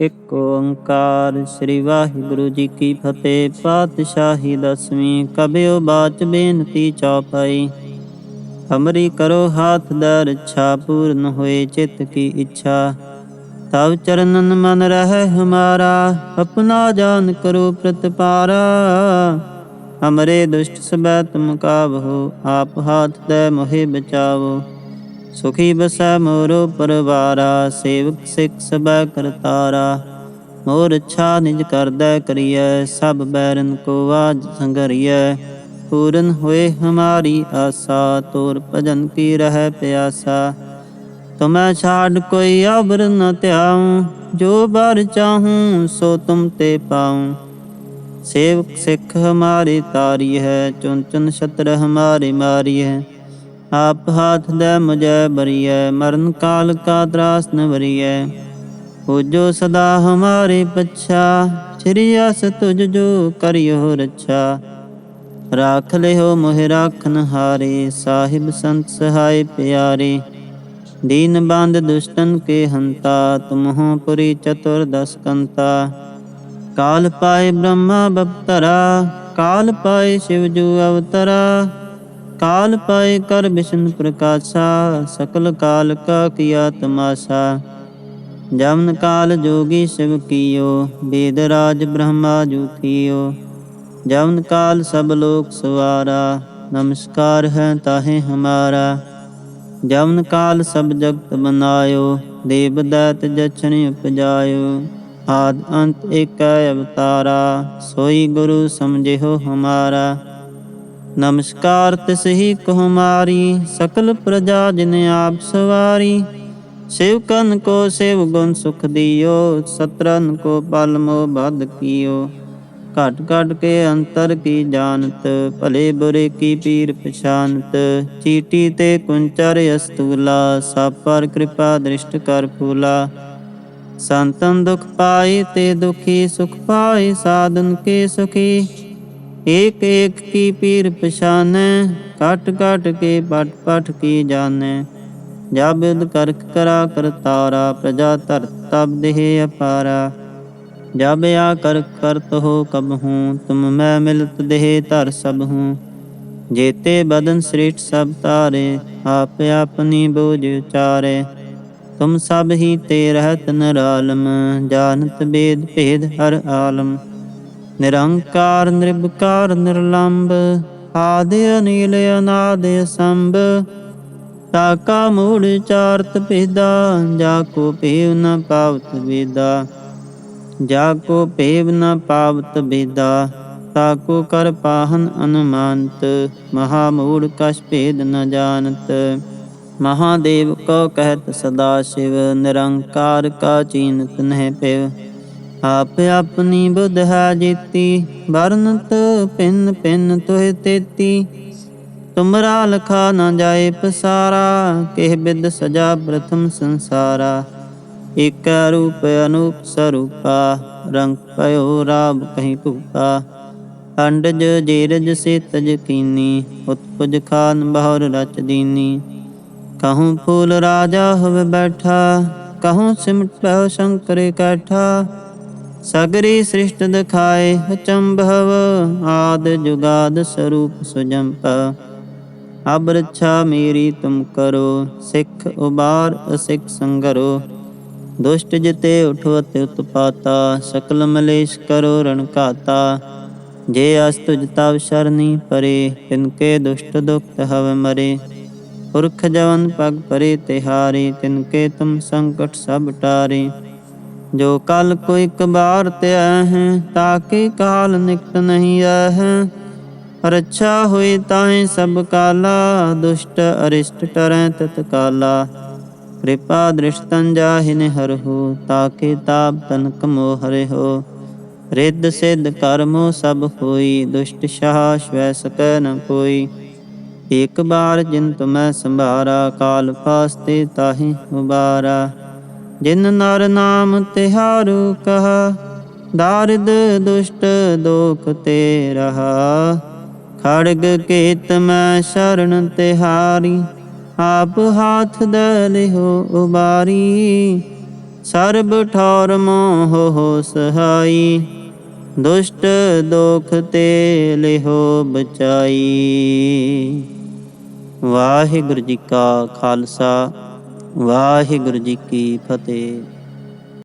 ਇੱਕ ਓੰਕਾਰ। ਸ੍ਰੀ ਵਾਹਿਗੁਰੂ ਜੀ ਕੀ ਫਤਿਹ। ਪਾਤਸ਼ਾਹੀ ਦਸਵੀਂ ਕਬਿਓ ਬਾਚ ਬੇਨਤੀ ਚੌਪਾਈ। ਹਮਰੀ ਕਰੋ ਹਾਥ ਦਰ ਰੱਛਾ, ਪੂਰਨ ਹੋਏ ਚਿਤ ਕੀ ਇੱਛਾ। ਤਵ ਚਰਨਨ ਮਨ ਰਹਿ ਹਮਾਰਾ, ਆਪਣਾ ਜਾਨ ਕਰੋ ਪ੍ਰਤਪਾਰਾ। ਹਮਰੇ ਦੁਸ਼ਟ ਸਬੈ ਤੁਮ ਕਾਬਹੋ ਆਪ ਹਾਥ ਦੇ ਮੋਹਿ ਬਚਾਵੋ। ਸੁਖੀ ਬਸੈ ਮੋਰੋ ਪਰਵਾਰਾ, ਸੇਵਕ ਸਿਖ ਸਬੈ ਕਰਤਾਰਾ। ਮੋਰ ਅੱਛਾ ਨਿਜ ਕਰਦਾ ਕਰੀਐ, ਸਭ ਬੈਰਨ ਕੋ ਆਜ ਸੰਗਰੀਐ ਪੂਰਨ ਹੋਏ ਹਮਾਰੀ ਆਸਾ, ਤੋਰ ਭਜਨ ਕੀ ਰਹਿ ਪਿਆਸਾ। ਤੁਮੈ ਛਾੜ ਕੋਈ ਆਬਰ ਨ ਧਿਆਉ, ਜੋ ਬਰ ਚਾਹੂੰ ਸੋ ਤੁਮ ਤੇ ਪਾਉ। ਸੇਵਕ ਸਿੱਖ ਹਮਾਰੇ ਤਾਰੀ ਹੈ ਚੁਨ ਚੁਨ ਛਤਰ ਹਮਾਰੇ ਮਾਰੀ ਹੈ ਆਪ ਹਾਥ ਦੇ ਮੁਝੈ ਬਰੀਐ, ਮਰਨ ਕਾਲ ਕਾ ਤਰਾਸ ਨ ਵਰੀਐ। ਹੋਜੋ ਸਦਾ ਹਮਾਰੇ ਪਛਾ, ਸ੍ਰੀ ਅਸ ਤੁਜ ਜੋ ਕਰਿਓ ਰੱਛਾ। ਰਾਖ ਲਿਓ ਮੋਹਿ ਰਾਖਨ ਹਾਰੇ, ਸਾਹਿਬ ਸੰਤ ਸਹਾਈ ਪਿਆਰੇ। ਦੀਨ ਬੰਦ ਦੁਸ਼ਟਨ ਕੇ ਹੰਤਾ, ਤੁਮਹੋ ਪੁਰੀ ਚਤੁਰ ਦਸ ਕੰਤਾ। ਕਾਲ ਪਾਏ ਬ੍ਰਹਮਾ ਬਪਤਰਾ, ਕਾਲ ਪਾਏ ਸ਼ਿਵ ਜੂ ਅਵਤਰਾ। ਕਾਲ ਪਾਏ ਕਰ ਵਿਸ਼ਨ ਪ੍ਰਕਾਸ਼ਾ, ਸਕਲ ਕਾਲ ਕਾ ਕੀਆ ਤਮਾਸ਼ਾ। ਜਮਨ ਕਾਲ ਜੋਗੀ ਸ਼ਿਵ ਕੀਓ ਵੇਦ ਰਾਜ ਬ੍ਰਹਮਾ ਜੂ ਥੀਓ। ਜਮਨ ਕਾਲ ਸਭ ਲੋਕ ਸਵਾਰਾ, ਨਮਸਕਾਰ ਹੈ ਤਾਹੇ ਹਮਾਰਾ। ਜਮਨ ਕਾਲ ਸਭ ਜਗਤ ਬਨਾਇਓ, ਦੇਵ ਦਾਤ ਜਛਨ ਉਪਜਾਇਓ। ਆਦ ਅੰਤ ਏਕੈ ਅਵਤਾਰਾ, ਸੋਈ ਗੁਰੂ ਸਮਝਿਓ ਹਮਾਰਾ। ਨਮਸਕਾਰ ਤਿਸਹੀ ਕਹੁ ਮਾਰੀ, ਸਕਲ ਪ੍ਰਜਾ ਜਿਨ ਆਪ ਸਵਾਰੀ। ਸੇਵਕਨ ਕੋ ਸੇਵ ਗੁਣ ਸੁਖ ਦਿਓ, ਸਤਰਨ ਕੋ ਪਲ ਮੋ ਬਦ ਕੀਓ। ਘਟ ਘਟ ਕੇ ਅੰਤਰ ਕੀ ਜਾਣਤ, ਭਲੇ ਬੁਰੇ ਕੀ ਪੀਰ ਪਛਾਨਤ। ਚੀਟੀ ਤੇ ਕੁੰਚਰ ਅਸਤੂਲਾ, ਸਭ ਪਰ ਕਿਰਪਾ ਦ੍ਰਿਸ਼ਟ ਕਰ ਫੂਲਾ। ਸੰਤਨ ਦੁਖ ਪਾਏ ਤੇ ਦੁਖੀ ਸੁਖ ਪਾਏ, ਸਾਧਨ ਕੇ ਸੁਖੀ। ਏਕ ਏਕ ਕੀ ਪੀਰ ਪਛਾਨੈ ਕਟ ਕਟ ਕੇ ਪਟ ਪਟ ਕੀ ਜਾਣੈ। ਜਾਬਿਦ ਕਰਕ ਕਰਾ ਕਰਤਾਰਾ ਪ੍ਰਜਾ ਧਰ ਤਬ ਦੇਹ ਅਪਾਰਾ। ਜਬ ਆ ਕਰਕ ਕਰਤ ਹੋ ਕਬ ਹੂੰ, ਤੁਮ ਮੈਂ ਮਿਲਤ ਦੇਹ ਧਰ ਸਭ ਹੂੰ। ਜੇਤੇ ਬਦਨ ਸ੍ਰੇਸ਼ਟ ਸਭ ਤਾਰੇ ਆਪ ਆਪਨੀ ਬੋਝ ਉਚਾਰੇ। ਤੁਮ ਸਭ ਹੀ ਤੇ ਰਹਤ ਨਰਾਲਮ, ਜਾਣਤ ਬੇਦ ਭੇਦ ਹਰ ਆਲਮ। ਨਿਰੰਕਾਰ ਨਿਰਭਕਾਰ ਨਿਰਲੰਭ ਆਦਿ ਅਨੀਲ, ਅਨਾਦ ਸੰਭ ਤਾਕਾ ਮੂੜ ਚਾਰਤ ਭੇਦਾ, ਜਾ ਕੋ ਭੇਵ ਨ ਪਾਵਤ ਵੇਦਾ। ਜਾ ਕੋ ਭੇਵ ਨ ਪਾਵਤ ਵੇਦਾ ਤਾਕੋ ਕਰ ਪਾਹਨ ਅਨੁਮਾਨਤ। ਮਹਾ ਮੂੜ ਕਸ਼ ਭੇਦ ਨ ਜਾਣਤ। ਮਹਾਦੇਵ ਕੋ ਕਹਿਤ ਸਦਾ ਸ਼ਿਵ, ਨਿਰੰਕਾਰ ਕਾ ਚੀਨਤ ਨਹਿ ਪਿਵ। ਆਪ ਆਪਣੀ ਬੁੱਧ ਹੈ ਜੀਤੀ, ਵਰਨਤ ਪਿੰਨ ਪਿੰਨ ਤੋਹਿ ਤੇਤੀ। ਤੁਮਰਾ ਲਖਾ ਨਾ ਜਾਏ ਪਸਾਰਾ, ਕਿਹ ਬਿਦ ਸਜਾ ਪ੍ਰਥਮ ਸੰਸਾਰਾ। ਇਕ ਰੂਪ ਅਨੂਪ ਸਰੂਪਾ, ਰੰਗ ਪਇਓ ਰਾਬ ਕਹੀਂ ਭੂਪਾ। ਅੰਡਜ ਜੀਰਜ ਸੇ ਤਜ ਕੀਨੀ, ਉਤਪਜ ਖਾਨ ਬਹੁਰ ਰਚ ਦੀਨੀ। ਕਹੂੰ ਫੂਲ ਰਾਜਾ ਹੋਵੇ ਬੈਠਾ, ਕਹੂੰ ਸਿਮਟ ਪਇਓ ਸ਼ੰਕਰ ਕੈਠਾ। ਸਗਰੀ ਸ੍ਰਿਸ਼ਟ ਦਿਖਾਏ, ਅਚੰਭਵ ਆਦ ਜੁਗਾਦ ਸਰੂਪ ਸੁਜੰਪ। ਅਬ ਰੱਛਾ ਮੇਰੀ ਤੁਮ ਕਰੋ, ਸਿੱਖ ਉਬਾਰ ਅਸਿੱਖ ਸੰਗਰੋ। ਦੁਸ਼ਟ ਜਿਤੇ ਉਠਵਤ ਉਤਪਾਤਾ, ਸਕਲ ਮਲੇਸ਼ ਕਰੋ ਰਣਕਾਤਾ ਜੇ ਅਸ ਤੁਜ ਤਵ ਸ਼ਰਨੀ ਪਰੇ ਤਿਨਕੇ ਦੁਸ਼ਟ ਦੁਖਤ ਹਵ ਮਰੇ। ਪੁਰਖ ਜਵਨ ਪਗ ਪਰੇ ਤਿਹਾਰੇ ਤਿਨਕੇ ਤੁਮ ਸੰਕਟ ਸਭ ਟਾਰੇ। ਜੋ ਕਲ ਕੋਈ ਕਬਾਰ ਤਿਆ ਹੈ ਤਾਕੇ ਕਾਲ ਨਿਕਟ ਨਹੀਂ ਹੈ ਰੱਛਾ ਹੋਈ ਤਾਹੇ ਸਭ ਕਾਲਾ, ਦੁਸ਼ਟ ਅਰਿਸ਼ਟ ਟਰੈ ਤਤਕਾਲਾ ਕਿਰਪਾ ਦ੍ਰਿਸ਼ਤਨ ਜਾਹਿ ਹਰਹੁ ਤਾਕੇ ਤਾਪ ਤਨਕ ਮੋਹ ਹਰਿ ਰਿੱਧ ਸਿੱਧ ਕਰਮੋ ਸਭ ਹੋਈ, ਦੁਸ਼ਟ ਸ਼ਾਹ ਸ਼ਵੈ ਸਕੈ ਨ ਕੋਈ। ਇੱਕ ਬਾਰ ਜਿਨ ਤੁਮੈ ਸੰਭਾਰਾ, ਕਾਲ ਫਾਸਤੇ ਤਾਹੇ ਉਬਾਰਾ। ਜਿਨ ਨਰ ਨਾਮ ਤਿਹਾਰੂ ਕਹਾ, ਦਾਰਦ ਦੁਸ਼ਟ ਦੋਖ ਤੇ ਰਹਾ ਖੜਗ ਕੇਤ ਮੈਂ ਸ਼ਰਨ ਤਿਹਾਰੀ, ਆਪ ਹਾਥ ਦੇ ਲਿਹੋ ਉਬਾਰੀ। ਸਰਬ ਠੌਰ ਮੋਹ ਹੋ ਸਹਾਈ, ਦੁਸ਼ਟ ਦੋਖ ਤੇ ਲਿਹੋ ਬਚਾਈ। ਵਾਹਿਗੁਰੂ ਜੀ ਕਾ ਖਾਲਸਾ। ਵਾਹਿਗੁਰੂ ਜੀ ਕੀ ਫਤਿਹ।